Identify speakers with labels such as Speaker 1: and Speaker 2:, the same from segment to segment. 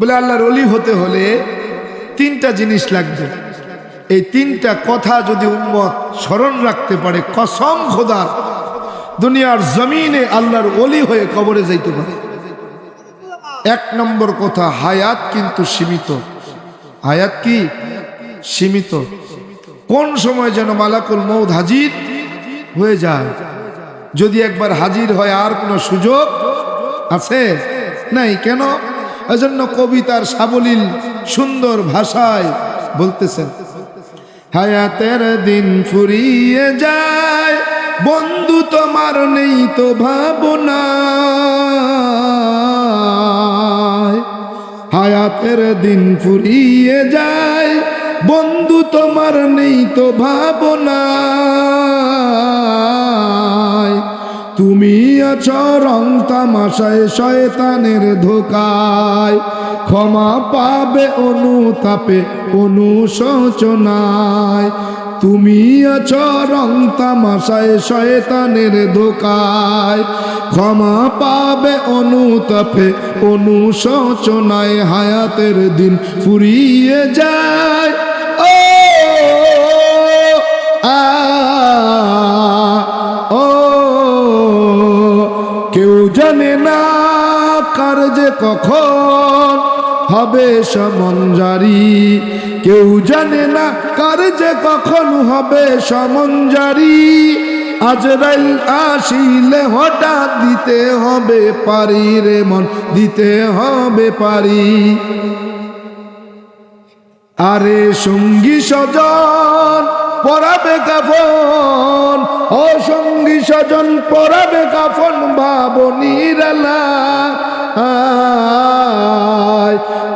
Speaker 1: বলে আল্লাহর অলি হতে হলে তিনটা জিনিস লাগবে। এই তিনটা কথা যদি উম্মত স্মরণ রাখতে পারে, কসম খোদার দুনিয়ার জমিনে আল্লাহর অলি হয়ে কবরে যাইতে পারে। এক নম্বর কথা, হায়াত কিন্তু সীমিত। হায়াত কি? সীমিত। কোন সময় যেন মালাকুল মৌদ হাজির হয়ে যায়। যদি একবার হাজির হয় আর কোনো সুযোগ আছে? নাই। কেন? এজন্য কবিতার সাবলীল সুন্দর ভাষায় বলতেছেন। হায়াতের দিন ফুরিয়ে যায়, বন্ধু তোমার নেই তো ভাবনা। হায়াতের দিন ফুরিয়ে যায়, বন্ধু তোমার নেই তো ভাবনা। তুমি আছো রং তামাশায় শয়তানের ধোকায়। ক্ষমা পাবে অনুতাপে অনুশোচনায়। তুমি আছো রং তামাশায় শয়তানের ধোকায়। ক্ষমা পাবে অনুতাপে অনুশোচনায়। হায়াতের দিন ফুরিয়ে যায়। ও, আ কখন হবে সমঞ্জারি কেউ জানে না কার যে কখন হবে সমঞ্জারি আজরাইল আসিলে হঠাৎ দিতে হবে পারি রে মন, দিতে হবে পারি। আরে সঙ্গী স্বজন পরাবে কাফন, ও সঙ্গী স্বজন, পরাবে কাফন ভাবনি রালা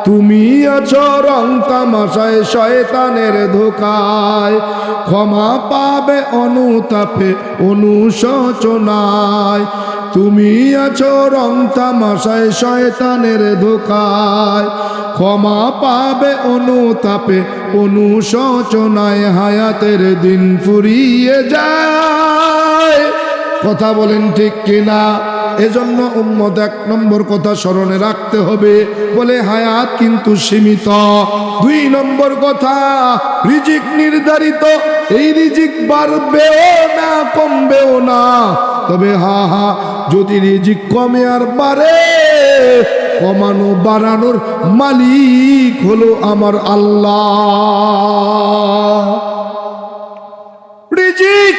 Speaker 1: তুমি আছো রং তামাশায়, শয়তানের ধোকায়। ক্ষমা পাবে অনুতাপে, অনুশোচনায়। তুমি আছো রং তামাশায় শয়তানের ধোকায়। ক্ষমা পাবে অনুতাপে, অনুশোচনায় হায়াতের দিন ফুরিয়ে যায়। কথা বলেন ঠিক কিনা? এজন্য উম্মত এক নম্বর কথা স্মরণে রাখতে হবে। বলে হায়াত কিন্তু সীমিত। দুই নম্বর কথা, রিজিক নির্ধারিত। এই রিজিক বাড়বেও না, কমবেও না। তবে হা হা যদি রিজিক কমে আর বাড়ে, কমানো বাড়ানোর মালিক হলো আমার আল্লাহ রিজিক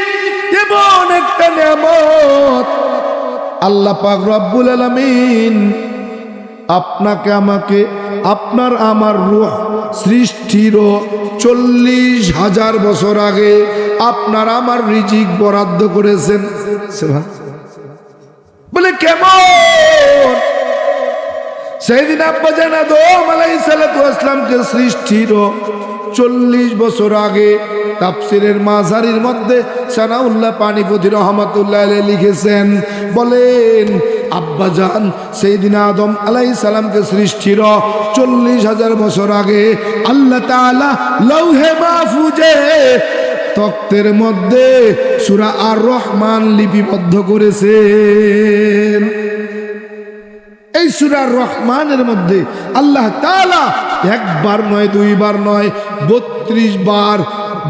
Speaker 1: এমন একটা নিয়ামত আল্লাহ পাক রব্বুল আলামিন আপনাকে, আমাকে, আপনার, আমার রূহ সৃষ্টির চল্লিশ হাজার বছর আগে আপনার, আমার রিজিক বরাদ্দ করেছেন। বলে, কেমন? সেদিন আব্বা জানা দোম আলাই সালাতামকে সৃষ্টির চল্লিশ বছর আগে তাফসিরের মাঝারির মধ্যে সানাউল্লাহ পানিপতি রহমতুল্লাহ লিখেছেন, বলেন, আব্বা জান সেই দিন আদম আলাই সালামকে সৃষ্টির চল্লিশ হাজার বছর আগে আল্লাহ লৌহে মাহফুজে তক্তের মধ্যে সুরা আর রহমান লিপিবদ্ধ করেছেন। এই সুরার রহমানের মধ্যে আল্লাহ তালা একবার নয়, দুইবার নয়, বত্রিশ বার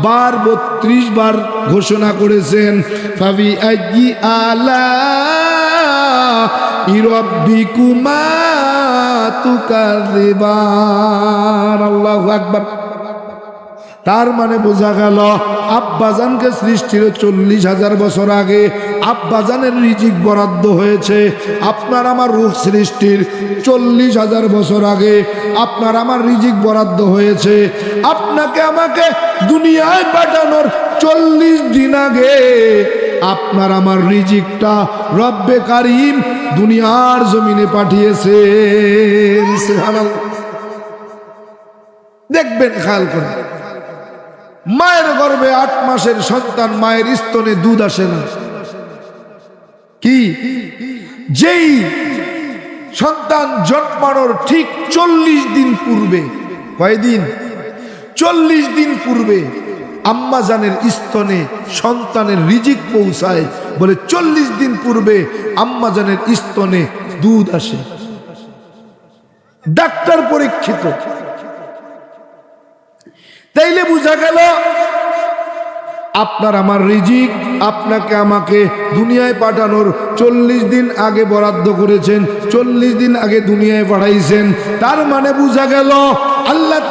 Speaker 1: বার বত্রিশ বার ঘোষণা করেছেন, ফাবি আজি আলা ইরব্বিকুমা তুকাযিবান। আল্লাহু আকবার। তার মানে বোঝা গেল আব্বাজানকে সৃষ্টির চল্লিশ হাজার বছর আগে আব্বাজানের রিজিক বরাদ্দ হয়েছে। আপনার আমার রূপ সৃষ্টির চল্লিশ হাজার বছর আগে আপনার আমার রিজিক বরাদ্দ হয়েছে। আপনাকে আমাকে দুনিয়ায় পাঠানোর চল্লিশ দিন আগে আপনার আমার রিজিকটা রব্বে কারিম দুনিয়ার জমিনে পাঠিয়েছে দেখবেন খেয়াল করে। মায়ের গর্ভে আট মাসের সন্তান, মায়ের স্তনে দুধ আসে না। কি? যেই সন্তান জন্মানোর ঠিক চল্লিশ দিন পূর্বে, কয়দিন? চল্লিশ দিন পূর্বে আম্মাজানের স্তনে সন্তানের রিজিক পৌঁছায় বলে চল্লিশ দিন পূর্বে আম্মাজানের স্তনে দুধ আসে। ডাক্তার পরীক্ষিত। তাইলে বোঝা গেল, আপনার আমার রিজিক, আপনাকে আমাকে দুনিয়ায় পাঠানোর চল্লিশ দিন আগে বরাদ্দ করেছেন, চল্লিশ দিন আগে দুনিয়ায় পাঠাইছেন। তার মানে বোঝা গেল, আল্লাহ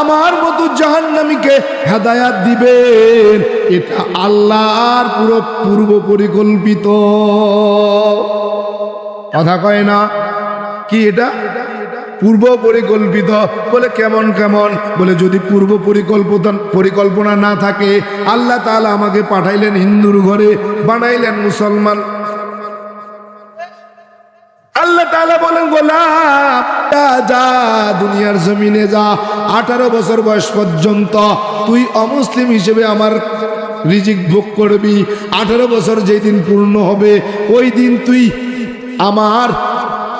Speaker 1: আমার মতো জাহান্নামীকে হেদায়াত দিবেন। এটা আল্লাহর পুরো পূর্ব পরিকল্পিত। কথা কয় না? কি এটা? পূর্ব পরিকল্পিত বলে কেমন কেমন? বলে যদি পূর্ব পরিকল্পনা পরিকল্পনা না থাকে আল্লাহ তাআলা আমাকে পাঠাইলেন হিন্দুর ঘরে বানাইলেন মুসলমান। আল্লাহ যা, দুনিয়ার জমিনে যা আঠারো বছর বয়স পর্যন্ত তুই অমুসলিম হিসেবে আমার রিজিক ভোগ করবি। বছর যেই দিন পূর্ণ হবে ওই দিন তুই আমার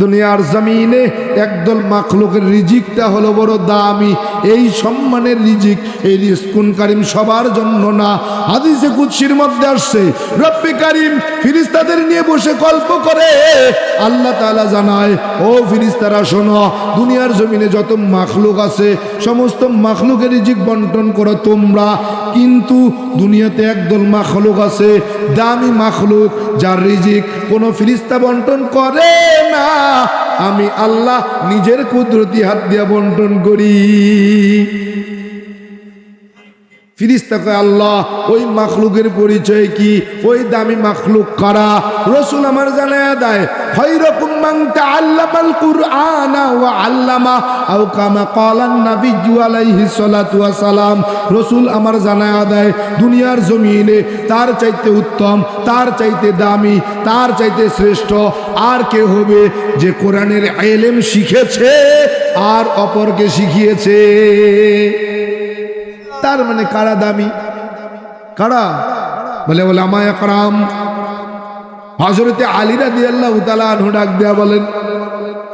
Speaker 1: দুনিয়ার জমিনে একদল মাখলুকের রিজিকটা হলো বড় দামি। এই সম্মানের রিজিক, এই রিস্কুন কারিম সবার জন্য না। হাদিসে কুৎসির মধ্যে আসছে, রব্বি কারিম, ফিরিস্তাদের নিয়ে বসে গল্প করে। আল্লাহ তাআলা জানায়, ও ফিরিস্তারা, শোনো, দুনিয়ার জমিনে যত মাখলুক আছে, সমস্ত মাখলুকের রিজিক বন্টন করো তোমরা। কিন্তু দুনিয়াতে একদল মাখলুক আছে, দামি মাখলুক, যার রিজিক কোনো ফিরিস্তা বন্টন করে না আমি আল্লাহ নিজের কুদরতি হাত দিয়া বন্টন করি। ফিরিস্তা আল্লাহ, ওই মাখলুকের পরিচয় কি? ওই দামি মাখলুক কারা? রসুল আমার জানায় দেয়, খৈরকুম মান তাআল্লামাল কুরআনা ওয়া আল্লামা আও কামা ক্বালান নাবিয়্যু আলাইহি সালাম। রসুল আমার জানায় দেয়, দুনিয়ার জমিনে তার চাইতে উত্তম, তার চাইতে দামি, তার চাইতে শ্রেষ্ঠ আর কে হবে যে কোরআনের এলেম শিখেছে আর অপরকে শিখিয়েছে? তার মানে কারা দামি? কারা? বলে বলে আমায় একরাম। হজরতে আলীরা দিয়ে আল্লাহ তালা ডাক দেয়া বলেন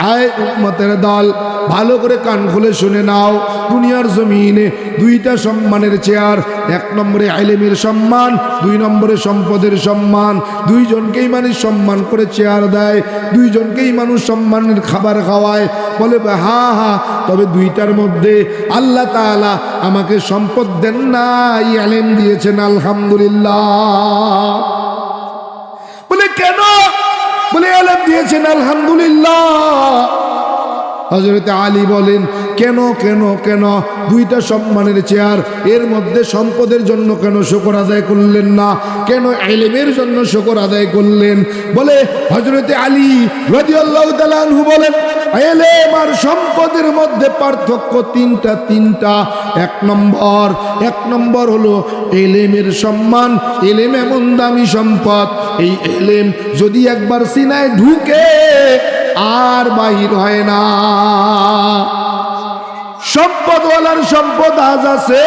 Speaker 1: আয় উম্মতের দল, ভালো করে কান খুলে শুনে নাও। দুনিয়ার জমিনে দুইটা সম্মানের চেয়ার, এক নম্বরে আইলেমের সম্মান, দুই নম্বরে সম্পদের সম্মান। দুইজনকেই মানুষ সম্মান করে চেয়ার দেয়, দুইজনকেই মানুষ সম্মানের খাবার খাওয়ায়। বলে, হা হা, তবে দুইটার মধ্যে আল্লাহ তাআলা আমাকে সম্পদ দেন নাই, আলেম দিয়েছেন, আলহামদুলিল্লাহ। বলে আলেম দিয়েছেন আলহামদুলিল্লাহ। হজরত আলী বলেন কেন কেন কেন? দুইটা সম্মানের চেয়ার, এর মধ্যে সম্পদের জন্য কেন শকর আদায় করলেন না? কেন এলেমের জন্য শকর আদায় করলেন? বলে হজরতে আলী রাদিয়াল্লাহু তাআলা আনহু বলেন, এলেম আর সম্পদের মধ্যে পার্থক্য তিনটা তিনটা। এক নম্বর এক নম্বর হলো এলেমের সম্মান। এলেম এমন দামি সম্পদ, এই এলেম যদি একবার সিনায় ঢুকে, আর বাহির হয় না। সম্পদওয়ালার সম্পদ আজ আছে,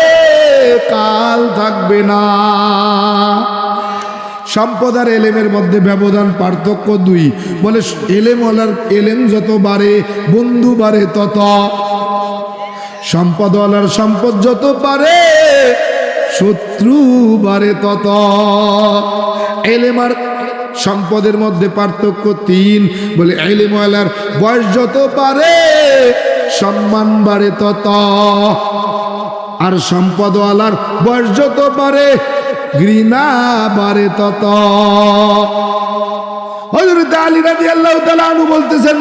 Speaker 1: কাল থাকবে না। সম্পদ আর এলেমের মধ্যে ব্যবধান পার্থক্য দুই। বলে, এলেমওয়ালার এলেম যত বাড়ে, বন্ধু বাড়ে তত। সম্পদওয়ালার সম্পদ যত পারে শত্রু বাড়ে তত। এলেম আর সম্পদের মধ্যে পার্থক্য তিন। বলে, এলেমওয়ালার বয়স যত পারে সম্মান বাড়ে তত। আর সম্পদ সম্পদওয়ালার বয়স যত বাড়ে, ঘৃণা বাড়ে তত। হজরত আলী রাজি আল্লাহ বলতেছেন,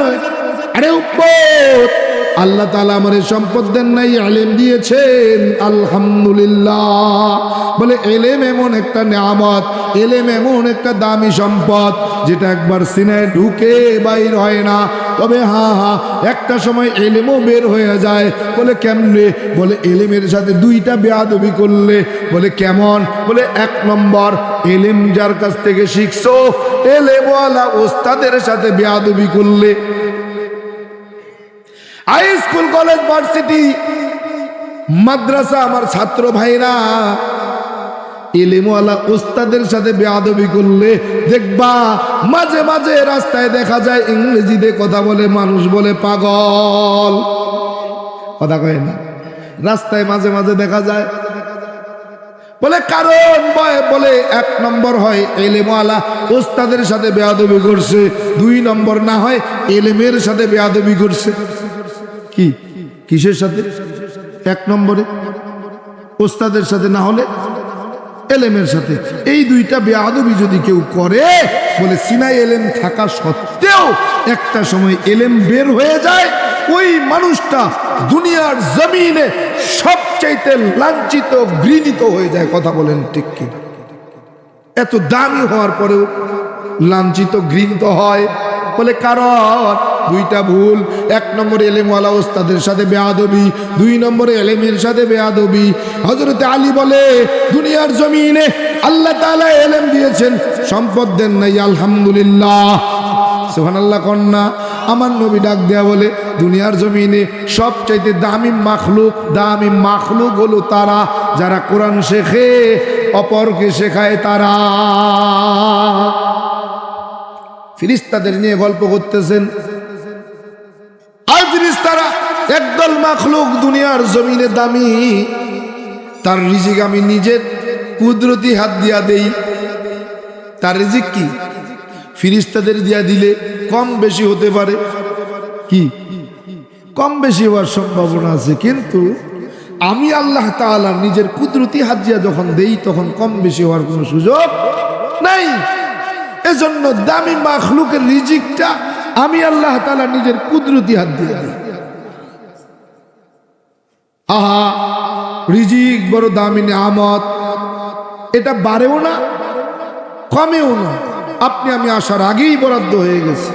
Speaker 1: আরে উপর আল্লাহ তালা আমার সম্পদ দেন নাই, আলেম দিয়েছেন। আলহামদুলিল্লাহ। বলে, এলেম এমন একটা নিয়ামত, এলেম এমন একটা দামি সম্পদ, যেটা একবার সিনায় ঢুকে বাইর হয় না। তবে হা হা, একটা সময় এলেমও বের হয়ে যায়। বলে, কেমনে? বলে, এলেমের সাথে দুইটা বেয়াদবি করলে, বলে, কেমন? বলে, এক নম্বর, এলেম যার কাছ থেকে শিখছো, এলেমওয়ালা ওস্তাদের সাথে বেয়াদবি করলে। হাই স্কুল কলেজ ভার্সিটি মাদ্রাসা আমার ছাত্র ভাইরা এলেমওয়ালা ওস্তাদের সাথে বেয়াদবি করলে দেখবা মাঝে মাঝে রাস্তায় দেখা যায় ইংরেজিতে কথা বলে মানুষ বলে পাগল কথা কয় না রাস্তায় মাঝে মাঝে দেখা যায় বলে কারণ বলে এক নম্বর হয় এলেমওয়ালা ওস্তাদের সাথে বেয়াদবি করছে দুই নম্বর না হয় এলেমের সাথে বেয়াদবি করছে কি? কিসের সাথে? এক নম্বরে ওস্তাদের সাথে, না হলে এলেমের সাথে। এই দুইটা বেয়াদবি যদি কেউ করে, বলে সিনাই এলেম থাকা সত্ত্বেও একটা সময় এলেম বের হয়ে যায়, ওই মানুষটা দুনিয়ার জমিনে সবচাইতে লাঞ্ছিত, ঘৃণিত হয়ে যায়। কথা বলেন ঠিক কি? এত দামি হওয়ার পরেও লাঞ্ছিত, ঘৃণিত হয়। বলে কারণ দুইটা ভুল, এক নম্বরে এলেমওয়ালা ওস্তাদের সাথে বেয়াদবি, দুই নম্বরে এলেমের সাথে বেয়াদবি। হজরত আলী বলে, দুনিয়ার জমিনে আল্লাহ তাআলা এলেম দিয়েছেন, সম্পদ দেন নাই, আলহামদুলিল্লাহ। সুহান আল্লাহ কন্যা আমার নবী ডাক দেয়া বলে, দুনিয়ার জমিনে সবচাইতে দামি মাখলুক দামি মাখলুক হলো তারা, যারা কোরআন শেখে, অপরকে শেখায় তারা। ফিরিস্তাদের নিয়ে গল্প করতেছেন। আর ফিরিস্তারা একদল মাখলুক দুনিয়ার জমিনে দামি। তার রিজিক আমি নিজের কুদরতি হাত দিয়া দেই। তার রিজিক কি? ফিরিস্তাদের দিয়া দিলে কম বেশি হতে পারে। কি? কম বেশি হওয়ার সম্ভাবনা আছে, কিন্তু আমি আল্লাহ তাআলা নিজের কুদরতি হাত দিয়া যখন দেই, তখন কম বেশি হওয়ার কোনো সুযোগ নাই। এজন্য দামি মাখলুকের রিজিকটা আমি আল্লাহ তাআলা নিজের কুদরতি হাত দিয়ে দিই। আহা, রিজিক বড় দামি আমত এটা বাড়েও না, কমেও না। আপনি আমি আসার আগেই বরাদ্দ হয়ে গেছে।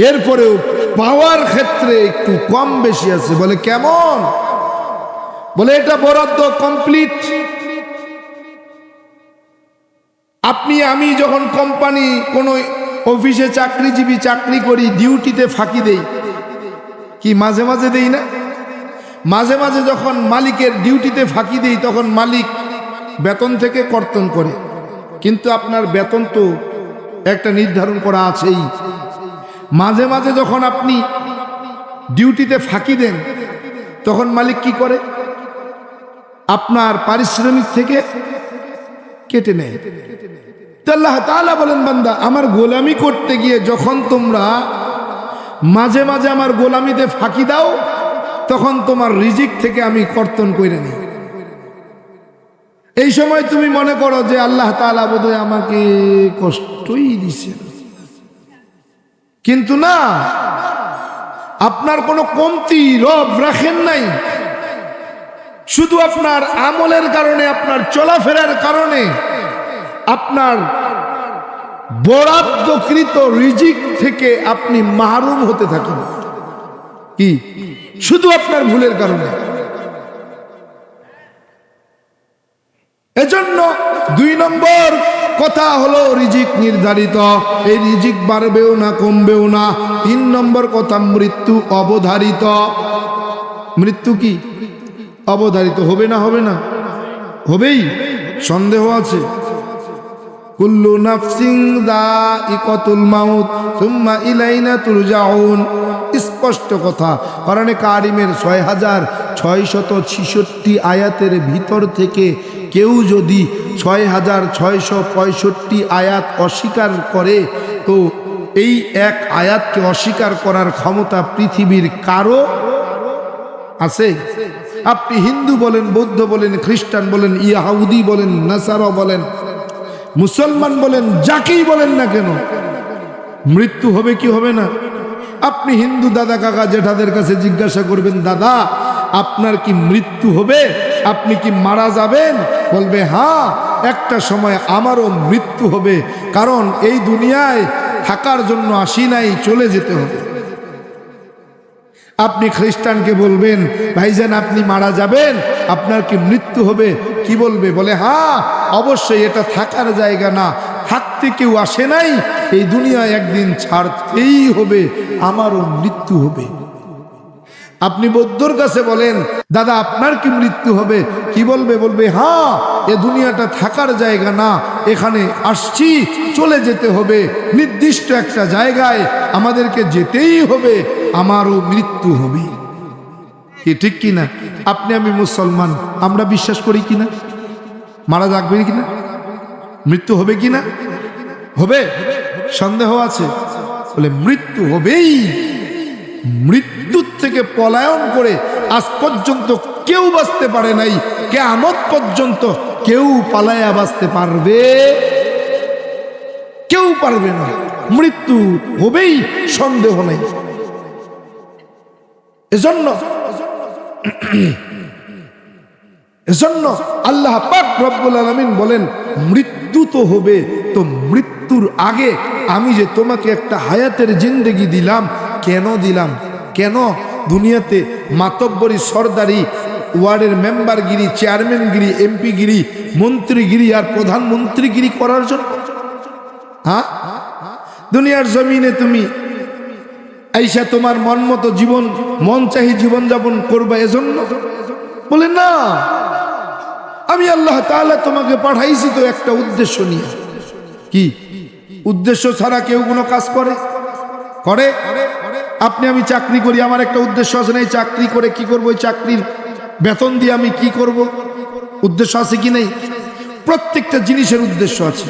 Speaker 1: এরপরেও পাওয়ার ক্ষেত্রে একটু কম বেশি আছে। বলে কেমন? বলে এটা বরাদ্দ কমপ্লিট। আপনি, আমি যখন কোম্পানি কোনো অফিসে চাকরিজীবী চাকরি করি, ডিউটিতে ফাঁকি দেই। কি মাঝে মাঝে দেই না? মাঝে মাঝে যখন মালিকের ডিউটিতে ফাঁকি দেই, তখন মালিক বেতন থেকে কর্তন করে। কিন্তু আপনার বেতন তো একটা নির্ধারণ করা আছেই। মাঝে মাঝে যখন আপনি ডিউটিতে ফাঁকি দেন, তখন মালিক কি করে? আপনার পারিশ্রমিক থেকে কেটে নেয়। আল্লাহ তাআলা বলেন, বান্দা, আমার গোলামি করতে গিয়ে যখন তোমরা মাঝে মাঝে আমার গোলামিতে ফাঁকি দাও, তখন তোমার রিজিক থেকে আমি কর্তন করে নিই। এই সময় তুমি মনে করো যে আল্লাহ তাআলা বোধহয় আমাকে কষ্টই দিছে। কিন্তু না, আপনার কোনো কমতি রব রাখেন নাই। শুধু আপনার আমলের কারণে, আপনার চলাফেরার কারণে আপনার বরাদ্দকৃত রিজিক থেকে আপনি মাহরুম হতে থাকেন। কি? শুধু আপনার ভুলের কারণে। এজন্য দুই নম্বর কথা হলো রিজিক নির্ধারিত। এই রিজিক বাড়বেও না, কমবেও না। তিন নম্বর কথা মৃত্যু অবধারিত। মৃত্যু কি? অবধারিত হবে না হবে না। হবেই। সন্দেহ আছে। কুল্লু নাফসিং দাইকাতুল মাউত, সুম্মা ইলাইনা তুরজাউন। স্পষ্ট কথা কারণে কারিমের ছয় হাজার ছয়শত আয়াতের ভিতর থেকে কেউ যদি ছয় হাজার ছয়শো পঁয়ষট্টি আয়াত অস্বীকার করে, তো এই এক আয়াতকে অস্বীকার করার ক্ষমতা পৃথিবীর কারও আছে? আপনি হিন্দু বলেন, বৌদ্ধ বলেন, খ্রিস্টান বলেন, ইয়াহুদি বলেন, নাসারা বলেন মুসলমান বলেন, যাকেই বলেন না কেন, মৃত্যু হবে কি হবে না? আপনি হিন্দু দাদা কাকা জেঠাদের কাছে জিজ্ঞাসা করবেন, দাদা, আপনার কি মৃত্যু হবে? আপনি কি মারা যাবেন? বলবে হ্যাঁ একটা সময় আমারও মৃত্যু হবে, কারণ এই দুনিয়ায় থাকার জন্য আসি নাই, চলে যেতে হবে। আপনি খ্রিস্টানকে বলবেন, ভাইজান, আপনি মারা যাবেন, আপনার কি মৃত্যু হবে? কি বলবে? বলে হ্যাঁ অবশ্যই এটা থাকার জায়গা না। থাকতে কেউ আসে নাই। এই দুনিয়া একদিন ছাড়তেই হবে। আমারও মৃত্যু হবে। আপনি বৌদ্ধর কাছে বলেন, দাদা, আপনার কি মৃত্যু হবে? কি বলবে? বলবে হ্যাঁ এ দুনিয়াটা থাকার জায়গা না। এখানে আসছি, চলে যেতে হবে। নির্দিষ্ট একটা জায়গায় আমাদেরকে যেতেই হবে। আমারও মৃত্যু হবে। কি, ঠিক কিনা? আপনি আমি মুসলমান, আমরা বিশ্বাস করি কিনা? মারা যাকবে কিনা? মৃত্যু হবে কিনা? হবে? সন্দেহ আছে। বলে, মৃত্যু হবেই। মৃত্যুর থেকে পলায়ন করে আজ পর্যন্ত কেউ বাঁচতে পারে নাই। কে কেয়ামত পর্যন্ত কেউ পালায়া বাঁচতে পারবে? কেউ পারবে না। মৃত্যু হবেই, সন্দেহ নেই। এজন্য এজন্য আল্লাহ পাক রব্বুল আলামিন বলেন, মৃত্যু তো হবে, তো মৃত্যুর আগে আমি যে তোমাকে একটা হায়াতের জিন্দেগি দিলাম, কেন দিলাম? কেন? দুনিয়াতে মাতব্বরী সর্দারি, ওয়ার্ডের মেম্বারগিরি, চেয়ারম্যানগিরি, এমপিগিরি, মন্ত্রীগিরি আর প্রধানমন্ত্রীগিরি করার জন্য। হ্যাঁ? দুনিয়ার জমিনে তুমি আইসা তোমার মন মতো জীবন, মন চাহি জীবন যাপন করবা এজন্য। বলে, না, আমি আল্লাহ তাআলা তোমাকে পাঠাইছি তো একটা উদ্দেশ্য নিয়ে। কি? উদ্দেশ্য ছাড়া কেউ কোনো কাজ করে? করে? আপনি, আমি চাকরি করি, আমার একটা উদ্দেশ্য আছে না, এই চাকরি করে কি করব? ওই চাকরির বেতন দিয়ে আমি কি করব? উদ্দেশ্য আছে কি নেই? প্রত্যেকটা জিনিসের উদ্দেশ্য আছে।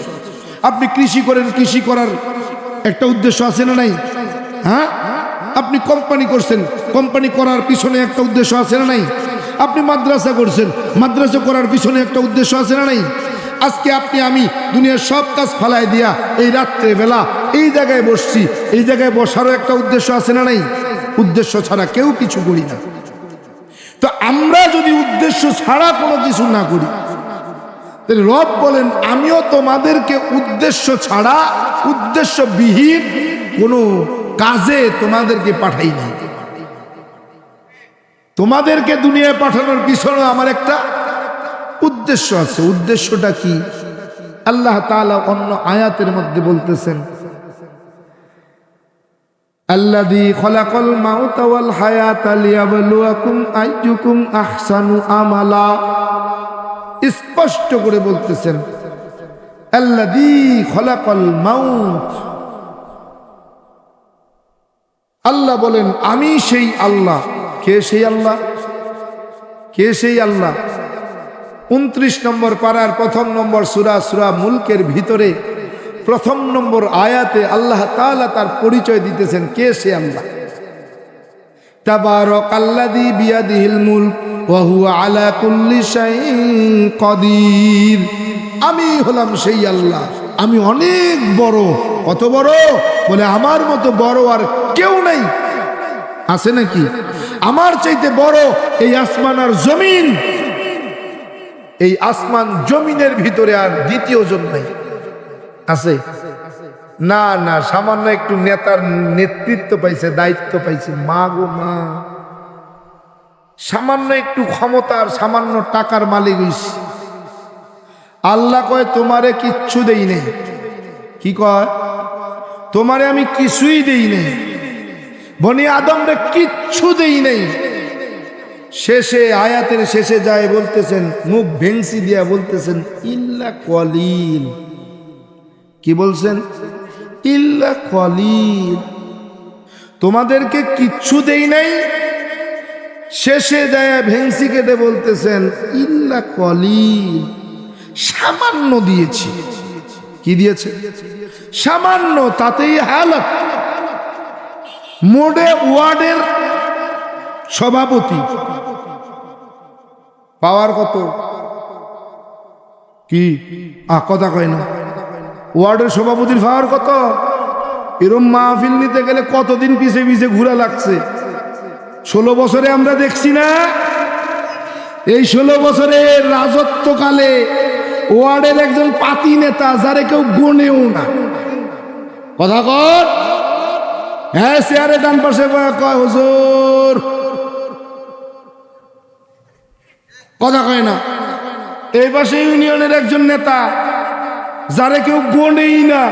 Speaker 1: আপনি কৃষি করেন, কৃষি করার একটা উদ্দেশ্য আছে না নাই? হ্যাঁ? আপনি কোম্পানি করছেন কোম্পানি করার পিছনে একটা উদ্দেশ্য আছে না নাই? আপনি মাদ্রাসা করছেন, মাদ্রাসা করার পিছনে একটা উদ্দেশ্য আছে না নাই? আজকে আপনি, আমি দুনিয়ার সব কাজ ফালাই দিয়া এই রাত্রে বেলা এই জায়গায় বসছি, এই জায়গায় বসারও একটা উদ্দেশ্য আছে না নাই? উদ্দেশ্য ছাড়া কেউ কিছু করি না। তো আমরা যদি উদ্দেশ্য ছাড়া কোনো কিছু না করি রব বলেন, আমিও তোমাদেরকে উদ্দেশ্য ছাড়া উদ্দেশ্যবিহীন কোনো কাজে তোমাদেরকে পাঠাইনি তোমাদেরকে দুনিয়ায় পাঠানোর পিছনে আমার একটা উদ্দেশ্য আছে। উদ্দেশ্যটা কি? আল্লাহ তাআলা অন্য আয়াতের মধ্যে বলতেছেন স্পষ্ট করে বলতেছেন, আল্লাযী খলাকাল মাউত আল্লাহ বলেন, আমি সেই আল্লাহ। কে সেই আল্লাহ? কে সেই আল্লাহ? উনত্রিশ নম্বর পাড়ার প্রথম নম্বর সুরা সুরা মুলকের ভিতরে প্রথম নম্বর আয়াতে আল্লাহ তাআলা তার পরিচয় দিতেছেন, কে সে আল্লাহ? আলা আমি হলাম সেই আল্লাহ। আমি অনেক বড়। কত বড়? বলে, আমার মতো বড় আর কেউ নাই। আছে নাকি? আমার চাইতে বড় এই আসমান আর জমিন। এই আসমান জমিনের ভিতরে আর দ্বিতীয় জন নাই। আছে? না না, সামান্য একটু নেতার নেতৃত্ব পাইছে, দায়িত্ব পাইছে। মা গো, মা। সামান্য একটু ক্ষমতার সামান্য টাকার মালিক হইছে। আল্লাহ কয়, তোমারে কিচ্ছু দেই নেই কি কয়? তোমারে আমি কিছুই দেই নেই বনি আদমরে কিচ্ছু দেই নেই শেষে, আয়াতের শেষে যায় বলতেছেন, মুখ ভেংসি দিয়া বলতেছেন, ইল্লা কলিল। কি বলছেন? ইল্লা কলিল। তোমাদেরকে কিচ্ছু দেই নাই? শেষে যায় ভেংসি কেটে বলতেছেন, ইল্লা কলিল। সামান্য দিয়েছি। কি দিয়েছে? সামান্য তাতেই হালত। মোডে ওয়ার্ডের সভাপতি। পাওয়ার কত? কি? কথা কয় না। ওয়ার্ডের সভাপতির পাওয়ার কত? এরম মাহফিল নিতে গেলে কতদিন পিছে পিছে ঘুরা লাগছে? ষোলো বছরে আমরা দেখছি না। এই ষোলো বছরের রাজত্বকালে ওয়ার্ডের একজন পাতি নেতা, যারে কেউ গনেও না। কথা কর। হ্যাঁ চেয়ারে ডান পাশে কয়, হুজুর। কথা কয় না। এই পাশে ইউনিয়নের একজন নেতা, যারে কেউ গনেই না।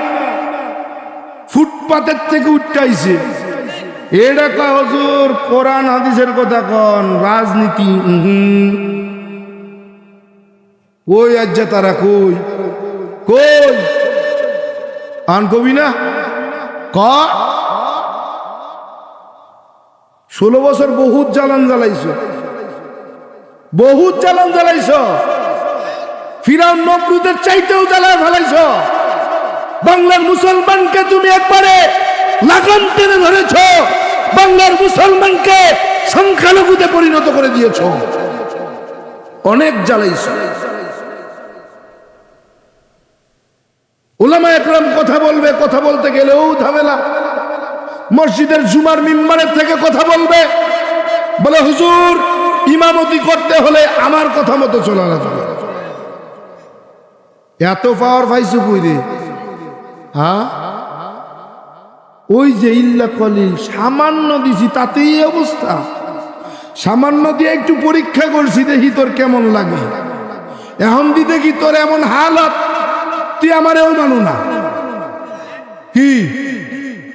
Speaker 1: ফুটপাতের থেকে উঠাইছে এটা কা হজুর, কোরআন, হাদিসের কথা কন, রাজনীতি কই আজ্জা তারা কই? কই? আন কবি না? ক? ষোলো বছর বহুত জ্বালান জ্বালাইছ। বহুত জ্বালান জ্বালাইছ। ফিরাউন নবরুদের চাইতেও জ্বালায় ফেলাইছ। বাংলার মুসলমানকে তুমি একবারে লাগাম টেনে ধরেছ। বাংলার মুসলমানকে সংখ্যালঘুতে পরিণত করে দিয়েছ। অনেক জ্বালাইছ। ওলামা একরাম কথা বলবে, কথা বলতে গেলেও ঝামেলা। মসজিদের জুমার মিম্বারের থেকে কথা বলবে। বলে, হুজুর, ইমামতি করতে হলে আমার কথা মতো চলা লাগবে। এত পাওয়ার পাইছো কই রে? হ্যাঁ ওই যে ইল্লা কলিল, সামান্য দিছি, তাতেই অবস্থা। সামান্য দিয়ে একটু পরীক্ষা করছি, দেখি তোর কেমন লাগে। এখন দি দেখি তোর এমন হালত তুই আমারেও মানু না। কি?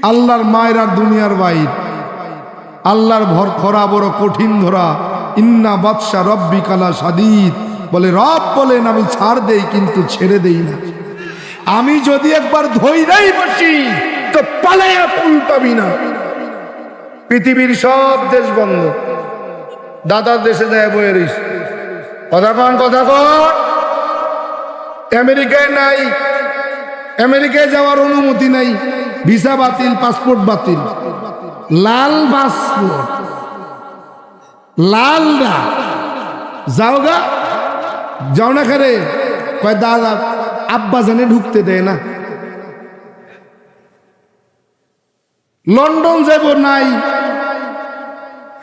Speaker 1: আল্লাহর মায়ের আর দুনিয়ার বাইর। আল্লাহর ভর খরা বড় কঠিন ধরা। ইন্না বাদশা রব্বি কালা সাদিদ বলে, রব বলেন, আমি ছাড় দেই, কিন্তু ছেড়ে দেই না। আমি যদি একবার ধৈরাই বসি, তো পালাইয়া ফুল পাবি না। পৃথিবীর সব দেশ বন্ধ। দাদার দেশে যায় বয়ে রইস কথা কন কথা কন। আমেরিকায় নাই। আমেরিকায় যাওয়ার অনুমতি নাই। ভিসা বাতিল, পাসপোর্ট বাতিল। লাল পাসপোর্ট। লাল না। যাও গা। যাও না খারে। কয় দাদা, আব্বা জানে ঢুকতে দেয় না। লন্ডন যাব নাই।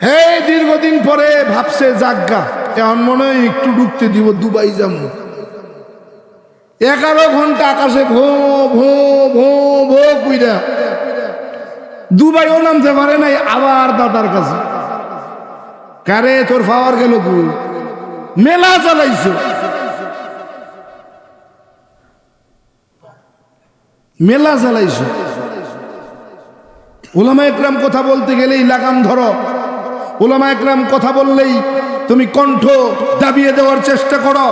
Speaker 1: হে দীর্ঘদিন পরে ভাবছে জাগা এখন মনে হয় একটু ঢুকতে দিব, দুবাই যাব। এগারো ঘণ্টা আকাশে ভো ভো ভো ভো কুইরা। দুবাইও নামতে পারে নাই, আবার দাদার কাছে। কারে তোর পাওয়ার গেল কুই? মেলা চালাইছো। মেলা চালাইছো। ওলামা একরাম কথা বলতে গেলেই লাগাম ধরো। ওলামা একরাম কথা বললেই তুমি কণ্ঠ দাবিয়ে দেওয়ার চেষ্টা করো।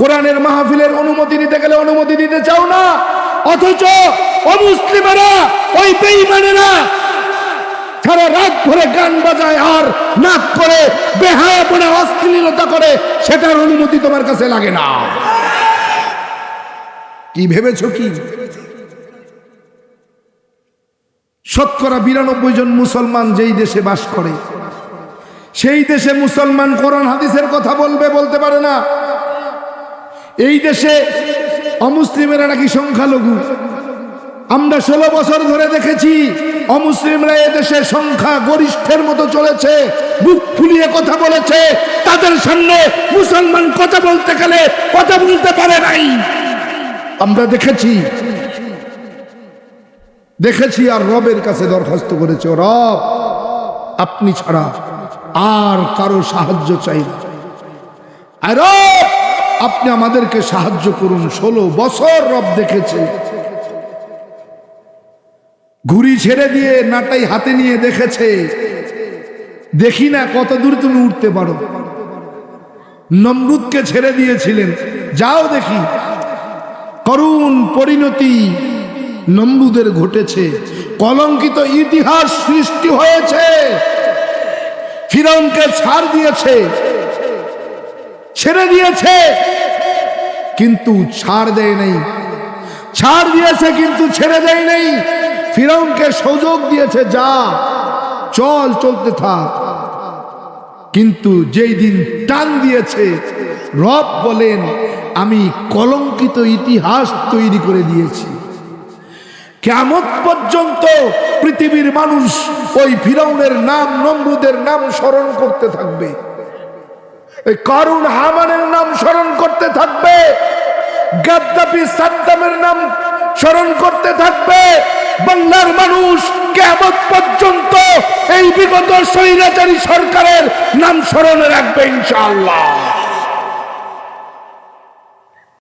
Speaker 1: কোরআনের মাহফিলের অনুমতি নিতে গেলে অনুমতি দিতে চাও না? অথচ অমুসলিমেরা, ওই বেইমানেরা সারা রাত ভরে গান বাজায় আর করে অশ্লীলতা করে, সেটার অনুমতি তোমার কাছে লাগে না। কি ভেবেছ কি? শতকরা বিরানব্বই জন মুসলমান যেই দেশে বাস করে, সেই দেশে মুসলমান কোরআন, হাদিসের কথা বলবে, বলতে পারে না। এই দেশে অমুসলিমেরা নাকি সংখ্যালঘু? আমরা ষোলো বছর ধরে দেখেছি অমুসলিমরা এদেশে সংখ্যা গরিষ্ঠের মতো চলেছে বুক ফুলিয়ে কথা বলেছে, তাদের সামনে মুসলমান কথা বলতে গেলে কথা বলতে পারে নাই। আমরা দেখেছি দেখেছি আর রবের কাছে দরখাস্ত করেছে, রব, আপনি ছাড়া আর কারও সাহায্য চাই না। আর রব! আপনি আমাদেরকে সাহায্য করুন। ষোলো বছর রব দেখেছে। ঘুড়ি ছেড়ে দিয়ে নাটাই হাতে নিয়ে দেখেছে। দেখি না কত দূর তুমি উঠতে পারো। নমরুদকে ছেড়ে দিয়েছিলেন। যাও দেখি। করুণ পরিণতি নমরুদের ঘটেছে। কলঙ্কিত ইতিহাস সৃষ্টি হয়েছে। ফিরনকে ছাড় দিয়েছে। ছেড়ে দিয়েছে। কিন্তু ছাড় দেয় নাই। ছাড় দিয়েছে কিন্তু ছেড়ে দেয় নাই। ফিরাউনকে সুযোগ দিয়েছে, যা, চল, চলতে থাক। কিন্তু যেই দিন টান দিয়েছে, রব বলেন, আমি কলঙ্কিত ইতিহাস তৈরি করে দিয়েছি। কেমন পর্যন্ত পৃথিবীর মানুষ ওই ফিরাউনের নাম, নমরুদের নাম স্মরণ করতে থাকবে? এই করুণ হামানের নাম স্মরণ করতে থাকবে। গাদ্দাফি সাদ্দামের নাম স্মরণ করতে থাকবে। বাংলার মানুষ কেমন পর্যন্ত এই বিগত স্বৈরাচারী সরকারের নাম স্মরণে রাখবে ইনশাআল্লাহ।